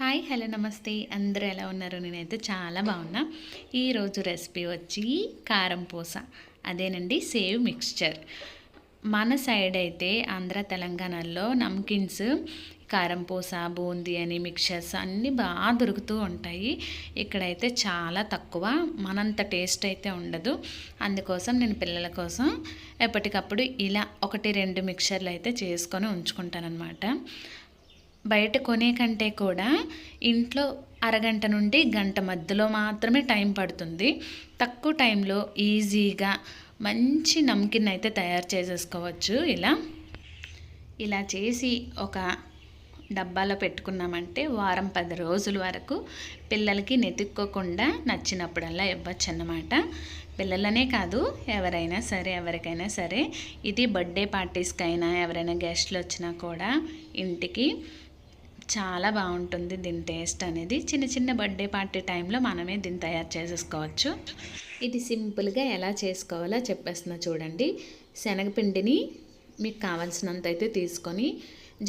Hi hello నమస్తే. అందరూ ఎలా ఉన్నారు? నేనైతే చాలా బాగున్నా. ఈరోజు రెసిపీ వచ్చి కారం పూస. అదేనండి సేవ్ మిక్స్చర్. మన సైడ్ అయితే ఆంధ్ర తెలంగాణలో నమ్కిన్స్ కారం పూస బూందీ అని మిక్చర్స్ అన్నీ బాగా దొరుకుతూ ఉంటాయి. ఇక్కడైతే చాలా తక్కువ మనంత టేస్ట్ అయితే ఉండదు. అందుకోసం నేను పిల్లల కోసం ఎప్పటికప్పుడు ఇలా ఒకటి రెండు మిక్చర్లు అయితే చేసుకొని ఉంచుకుంటానన్నమాట. బయట కొనే కంటే కూడా ఇంట్లో అరగంట నుండి గంట మధ్యలో మాత్రమే టైం పడుతుంది. తక్కువ టైంలో ఈజీగా మంచి నమ్కిన్ అయితే తయారు చేసేసుకోవచ్చు. ఇలా ఇలా చేసి ఒక డబ్బాలో పెట్టుకున్నామంటే వారం పది రోజుల వరకు పిల్లలకి నెతుక్కోకుండా నచ్చినప్పుడల్లా ఇవ్వచ్చు అన్నమాట పిల్లలనే కాదు ఎవరైనా సరే ఎవరికైనా సరే ఇది బర్త్డే పార్టీస్కైనా ఎవరైనా గెస్ట్లు వచ్చినా కూడా ఇంటికి చాలా బాగుంటుంది దీని టేస్ట్ అనేది. చిన్న చిన్న బర్త్డే పార్టీ టైంలో మనమే దీన్ని తయారు చేసేసుకోవచ్చు. ఇది సింపుల్గా ఎలా చేసుకోవాలో చెప్పేస్తున్నా చూడండి. శనగపిండిని మీకు కావాల్సినంత అయితే తీసుకొని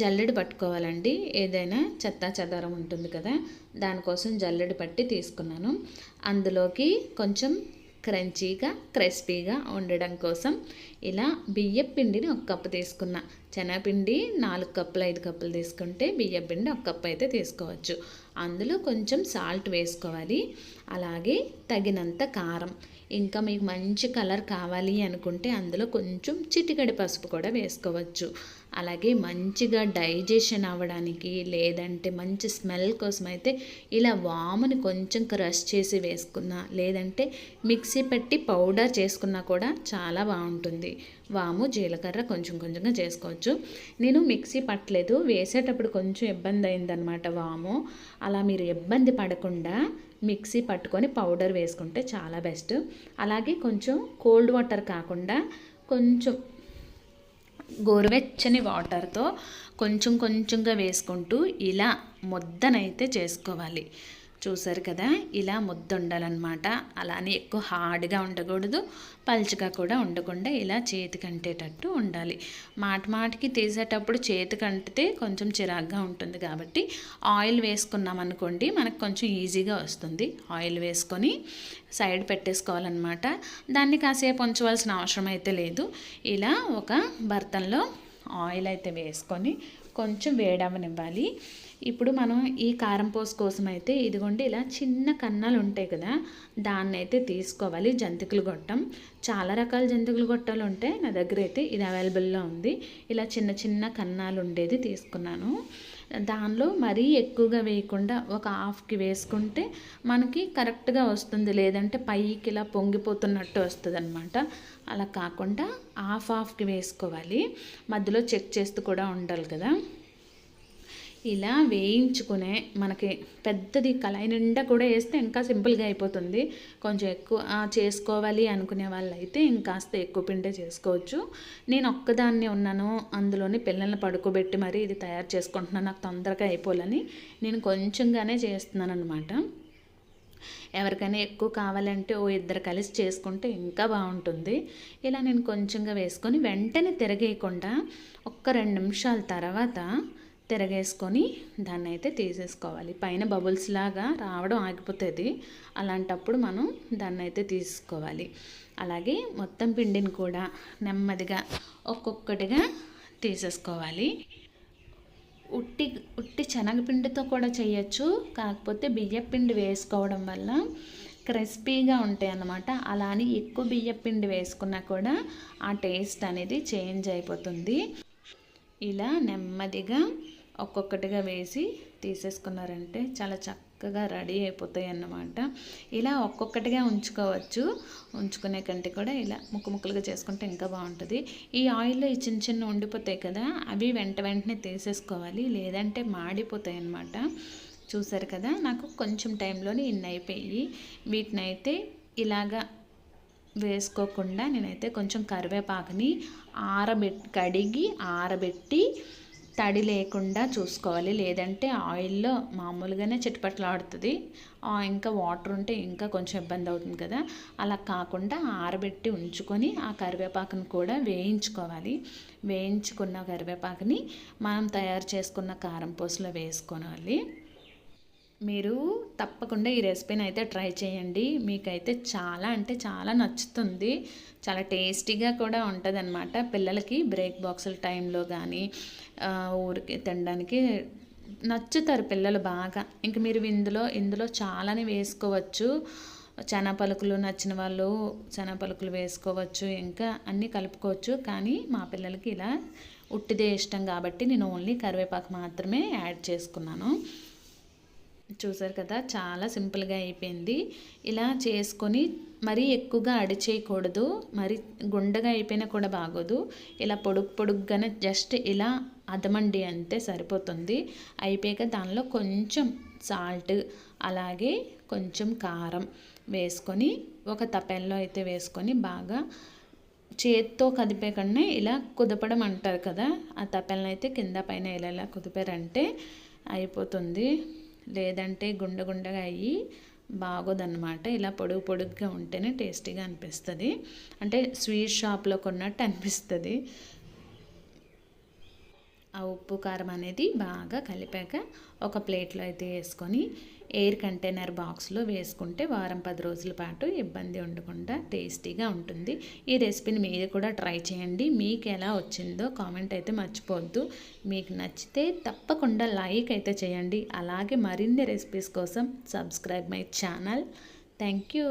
జల్లెడు పట్టుకోవాలండి. ఏదైనా చెత్త చెదారం ఉంటుంది కదా దానికోసం జల్లెడు పట్టి తీసుకున్నాను. అందులోకి కొంచెం క్రంచీగా క్రిస్పీగా ఉండడం కోసం ఇలా బియ్యం పిండిని ఒక కప్పు తీసుకున్నా. శనగపిండి నాలుగు కప్పులు ఐదు కప్పులు తీసుకుంటే బియ్యపిండి ఒక కప్పు అయితే తీసుకోవచ్చు. అందులో కొంచెం సాల్ట్ వేసుకోవాలి. అలాగే తగినంత కారం. ఇంకా మీకు మంచి కలర్ కావాలి అనుకుంటే అందులో కొంచెం చిటికడి పసుపు కూడా వేసుకోవచ్చు. అలాగే మంచిగా డైజెషన్ అవ్వడానికి లేదంటే మంచి స్మెల్ కోసం అయితే ఇలా వాముని కొంచెం క్రష్ చేసి వేసుకున్నా లేదంటే మిక్సీ పెట్టి పౌడర్ చేసుకున్నా కూడా చాలా బాగుంటుంది. వాము జీలకర్ర కొంచెం కొంచెంగా చేసుకోవచ్చు. నేను మిక్సీ పట్టలేదు వేసేటప్పుడు కొంచెం ఇబ్బంది అయిందనమాట వాము. అలా మీరు ఇబ్బంది పడకుండా మిక్సీ పట్టుకొని పౌడర్ వేసుకుంటే చాలా బెస్ట్. అలాగే కొంచెం కోల్డ్ వాటర్ కాకుండా కొంచెం గోరువెచ్చని వాటర్తో కొంచెం కొంచెంగా వేసుకుంటూ ఇలా ముద్దనైతే చేసుకోవాలి. చూసారు కదా ఇలా ముద్ద ఉండాలన్నమాట అలానే ఎక్కువ హార్డ్గా ఉండకూడదు పల్చగా కూడా ఉండకుండా ఇలా చేతికి అంటేటట్టు ఉండాలి. మాట మాటికి తీసేటప్పుడు చేతికి అంటితే కొంచెం చిరాగ్గా ఉంటుంది కాబట్టి ఆయిల్ వేసుకున్నాం అనుకోండి మనకు కొంచెం ఈజీగా వస్తుంది. ఆయిల్ వేసుకొని సైడ్ పెట్టేసుకోవాలన్నమాట. దాన్ని కాసేపు ఉంచవలసిన అవసరం అయితే లేదు. ఇలా ఒక బర్తన్లో ఆయిల్ అయితే వేసుకొని కొంచెం వేడవనివ్వాలి. ఇప్పుడు మనం ఈ కారం పోసు కోసం అయితే ఇదిగోండి ఇలా చిన్న కన్నాలు ఉంటాయి కదా దాన్ని అయితే తీసుకోవాలి జంతికలు గొట్టం. చాలా రకాల జంతికలు గొట్టాలు ఉంటాయి నా దగ్గర అయితే ఇది అవైలబుల్లో ఉంది. ఇలా చిన్న చిన్న కన్నాలు ఉండేది తీసుకున్నాను. దానిలో మరీ ఎక్కువగా వేయకుండా ఒక హాఫ్కి వేసుకుంటే మనకి కరెక్ట్గా వస్తుంది. లేదంటే పైకి ఇలా పొంగిపోతున్నట్టు వస్తుంది అనమాట అలా కాకుండా హాఫ్ హాఫ్కి వేసుకోవాలి. మధ్యలో చెక్ చేస్తూ కూడా ఉండాలి కదా. ఇలా వేయించుకునే మనకి పెద్దది కళాయి నిండా కూడా వేస్తే ఇంకా సింపుల్గా అయిపోతుంది. కొంచెం ఎక్కువ చేసుకోవాలి అనుకునే వాళ్ళు అయితే ఇంకాస్త ఎక్కువ పిండే చేసుకోవచ్చు. నేను ఒక్కదాన్ని ఉన్నాను అందులోని పిల్లల్ని పడుకోబెట్టి మరీ ఇది తయారు చేసుకుంటున్నాను నాకు తొందరగా అయిపోవాలని నేను కొంచెంగానే చేస్తున్నాను అనమాట ఎవరికైనా ఎక్కువ కావాలంటే ఓ ఇద్దరు కలిసి చేసుకుంటే ఇంకా బాగుంటుంది. ఇలా నేను కొంచెంగా వేసుకొని వెంటనే తిరగేయకుండా ఒక్క రెండు నిమిషాల తర్వాత తిరగేసుకొని దాన్ని అయితే తీసేసుకోవాలి. పైన బబుల్స్ లాగా రావడం ఆగిపోతుంది. అలాంటప్పుడు మనం దాన్ని అయితే తీసుకోవాలి అలాగే మొత్తం పిండిని కూడా నెమ్మదిగా ఒక్కొక్కటిగా తీసేసుకోవాలి. ఉట్టి ఉట్టి శనగపిండితో కూడా చేయొచ్చు. కాకపోతే బియ్యపిండి వేసుకోవడం వల్ల క్రిస్పీగా ఉంటాయి అన్నమాట. అలా అని ఎక్కువ బియ్యపిండి వేసుకున్నా కూడా ఆ టేస్ట్ అనేది చేంజ్ అయిపోతుంది. ఇలా నెమ్మదిగా ఒక్కొక్కటిగా వేసి తీసేసుకున్నారంటే చాలా చక్కగా రెడీ అయిపోతాయి అన్నమాట ఇలా ఒక్కొక్కటిగా ఉంచుకోవచ్చు. ఉంచుకునే కంటే కూడా ఇలా ముక్కు ముక్కలుగా చేసుకుంటే ఇంకా బాగుంటుంది. ఈ ఆయిల్లో ఈ చిన్న చిన్న ఉండిపోతాయి కదా అవి వెంట వెంటనే తీసేసుకోవాలి. లేదంటే మాడిపోతాయి అన్నమాట చూసారు కదా నాకు కొంచెం టైంలోనే ఇన్ని అయిపోయి వీటిని అయితే ఇలాగా వేసుకోకుండా నేనైతే కొంచెం కరివేపాకుని ఆరబెట్టి కడిగి ఆరబెట్టి తడి లేకుండా చూసుకోవాలి. లేదంటే ఆయిల్లో మామూలుగానే చిటపట్లాడుతుంది. ఇంకా వాటర్ ఉంటే ఇంకా కొంచెం ఇబ్బంది అవుతుంది కదా. అలా కాకుండా ఆరబెట్టి ఉంచుకొని ఆ కరివేపాకును కూడా వేయించుకోవాలి. వేయించుకున్న కరివేపాకుని మనం తయారు చేసుకున్న కారం పూసలో వేసుకోవాలి. మీరు తప్పకుండా ఈ రెసిపీని అయితే ట్రై చేయండి. మీకైతే చాలా అంటే చాలా నచ్చుతుంది. చాలా టేస్టీగా కూడా ఉంటుంది అనమాట పిల్లలకి బ్రేక్ బాక్సుల టైంలో కానీ ఊరికి తినడానికి నచ్చుతారు పిల్లలు బాగా. ఇంక మీరు ఇందులో ఇందులో చాలానే వేసుకోవచ్చు. చనా పలుకులు నచ్చిన వాళ్ళు చనా పలుకులు వేసుకోవచ్చు. ఇంకా అన్నీ కలుపుకోవచ్చు. కానీ మా పిల్లలకి ఇలా ఉట్టిదే ఇష్టం కాబట్టి నేను ఓన్లీ కరివేపాకు మాత్రమే యాడ్ చేసుకున్నాను. చూసారు కదా చాలా సింపుల్గా అయిపోయింది. ఇలా చేసుకొని మరీ ఎక్కువగా అడిచేయకూడదు మరి గుండగా అయిపోయినా కూడా బాగోదు. ఇలా పొడుగు పొడుగ్గానే జస్ట్ ఇలా అదమండి అంతే సరిపోతుంది. అయిపోయాక దానిలో కొంచెం సాల్ట్ అలాగే కొంచెం కారం వేసుకొని ఒక తపెల్లో అయితే వేసుకొని బాగా చేత్తో కదిపే కన్నా ఇలా కుదపడం అంటారు కదా ఆ తపెలను అయితే కింద పైన ఇలా ఇలా కుదిపారంటే అయిపోతుంది. లేదంటే గుండగుండగా అయ్యి బాగోదన్నమాట. ఇలా పొడుగు పొడుగ్గా ఉంటేనే టేస్టీగా అనిపిస్తుంది. అంటే స్వీట్ షాప్లో కొన్నట్టు అనిపిస్తుంది. ఆ ఉప్పు కారం అనేది బాగా కలిపాక ఒక ప్లేట్లో అయితే వేసుకొని ఎయిర్ కంటైనర్ బాక్స్లో వేసుకుంటే వారం పది రోజుల పాటు ఇబ్బంది ఉండకుండా టేస్టీగా ఉంటుంది. ఈ రెసిపీని మీరు కూడా ట్రై చేయండి. మీకు ఎలా వచ్చిందో కామెంట్ అయితే మర్చిపోవద్దు. మీకు నచ్చితే తప్పకుండా లైక్ అయితే చేయండి. అలాగే మరిన్ని రెసిపీస్ కోసం subscribe my channel. Thank you.